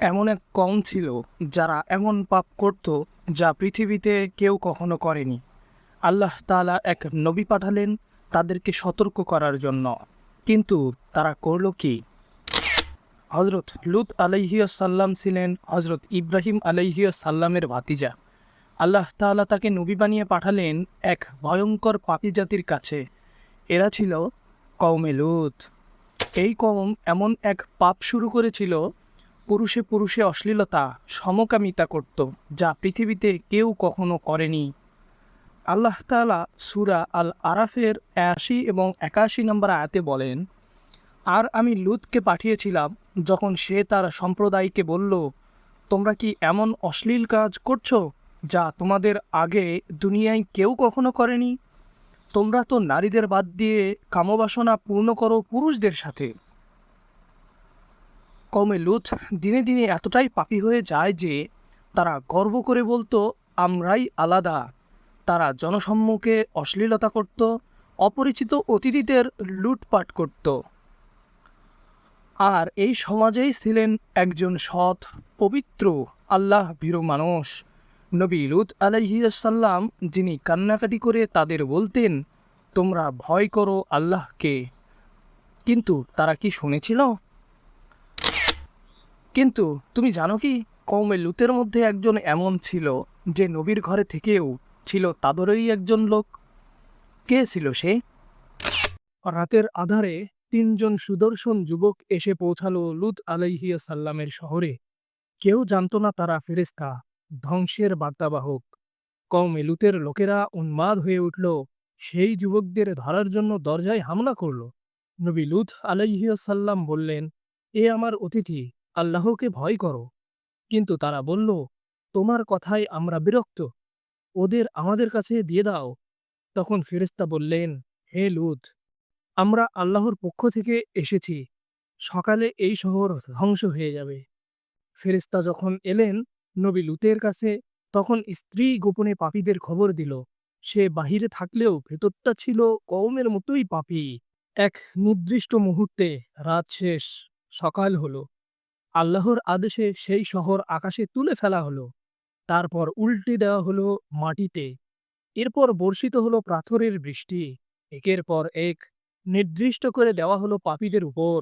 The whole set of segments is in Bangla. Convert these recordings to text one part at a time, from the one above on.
এমন এক কম ছিল যারা এমন পাপ করত যা পৃথিবীতে কেউ কখনো করেনি। আল্লাহ তাআলা এক নবী পাঠালেন তাদেরকে সতর্ক করার জন্য। কিন্তু তারা করল কি? হজরত লুত আলাইহিয়াসাল্লাম ছিলেন হজরত ইব্রাহিম আলাইহিয়াসাল্লামের ভাতিজা। আল্লাহ তাআলা তাকে নবী বানিয়ে পাঠালেন এক ভয়ঙ্কর পাপী জাতির কাছে। এরা ছিল কওমে লুত। এই কম এমন এক পাপ শুরু করেছিল পুরুষে পুরুষে অশ্লীলতা সমকামিতা করত, যা পৃথিবীতে কেউ কখনো করেনি। আল্লাহ তাআলা সুরা আল আরাফের আশি এবং একাশি নম্বর আয়াতে বলেন, আর আমি লুতকে পাঠিয়েছিলাম যখন সে তার সম্প্রদায়কে বলল, তোমরা কি এমন অশ্লীল কাজ করছ যা তোমাদের আগে দুনিয়ায় কেউ কখনো করেনি? তোমরা তো নারীদের বাদ দিয়ে কামবাসনা পূর্ণ করো পুরুষদের সাথে। কমে লুত দিনে দিনে এতটাই পাপী হয়ে যায় যে তারা গর্ব করে বলতো, আমরাই আলাদা। তারা জনসম্মুখে অশ্লীলতা করত, অপরিচিত অতিথিদের লুটপাট করত। আর এই সমাজেই ছিলেন একজন সৎ, পবিত্র, আল্লাহ ভীরু মানুষ। নবী লুত আলাইহিসাল্লাম যিনি কান্নাকাটি করে তাদের বলতেন, তোমরা ভয় করো আল্লাহকে। কিন্তু তারা কি শুনেছিল? কিন্তু তুমি জানো কি কৌমে লুতের মধ্যে একজন এমন ছিল, যে নবীর ঘরে থেকেও ছিল তাদেরই একজন লোক। কে ছিল সে? রাতের আধারে তিনজন সুদর্শন যুবক এসে পৌঁছালো লুত আলাইহিয়া সাল্লামের শহরে। কেউ জানত না তারা ফেরেস্তা ধ্বংসের বার্তাবাহক। কৌমে লুতের লোকেরা উন্মাদ হয়ে উঠল, সেই যুবকদের ধরার জন্য দরজায় হামলা করল। নবী লুত আলাইহিয়াসাল্লাম বললেন, এ আমার অতিথি আল্লাহকে ভয় করো। কিন্তু তারা বলল, তোমার কথায় আমরা বিরক্ত। ওদের আমাদের কাছে দিয়ে দাও। তখন ফেরেস্তা বললেন, হে লুত, আমরা আল্লাহর পক্ষ থেকে এসেছি। সকালে এই শহর ধ্বংস হয়ে যাবে। ফেরেস্তা যখন এলেন নবী লুতের কাছে, তখন স্ত্রী গোপনে পাপীদের খবর দিল। সে বাহিরে থাকলেও ভেতরটা ছিল কওমের মতোই পাপী। এক নির্দিষ্ট মুহূর্তে রাত শেষ, সকাল হলো। আল্লাহর আদেশে সেই শহর আকাশে তুলে ফেলা হলো। তারপর উল্টে দেওয়া হলো মাটিতে। এরপর বর্ষিত হলো পাথরের বৃষ্টি। একের পর এক নির্দিষ্ট করে দেওয়া হলো পাপীদের উপর।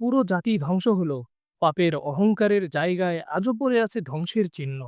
পুরো জাতি ধ্বংস হলো। পাপের অহংকারের জায়গায় আজও পড়ে আছে ধ্বংসের চিহ্ন।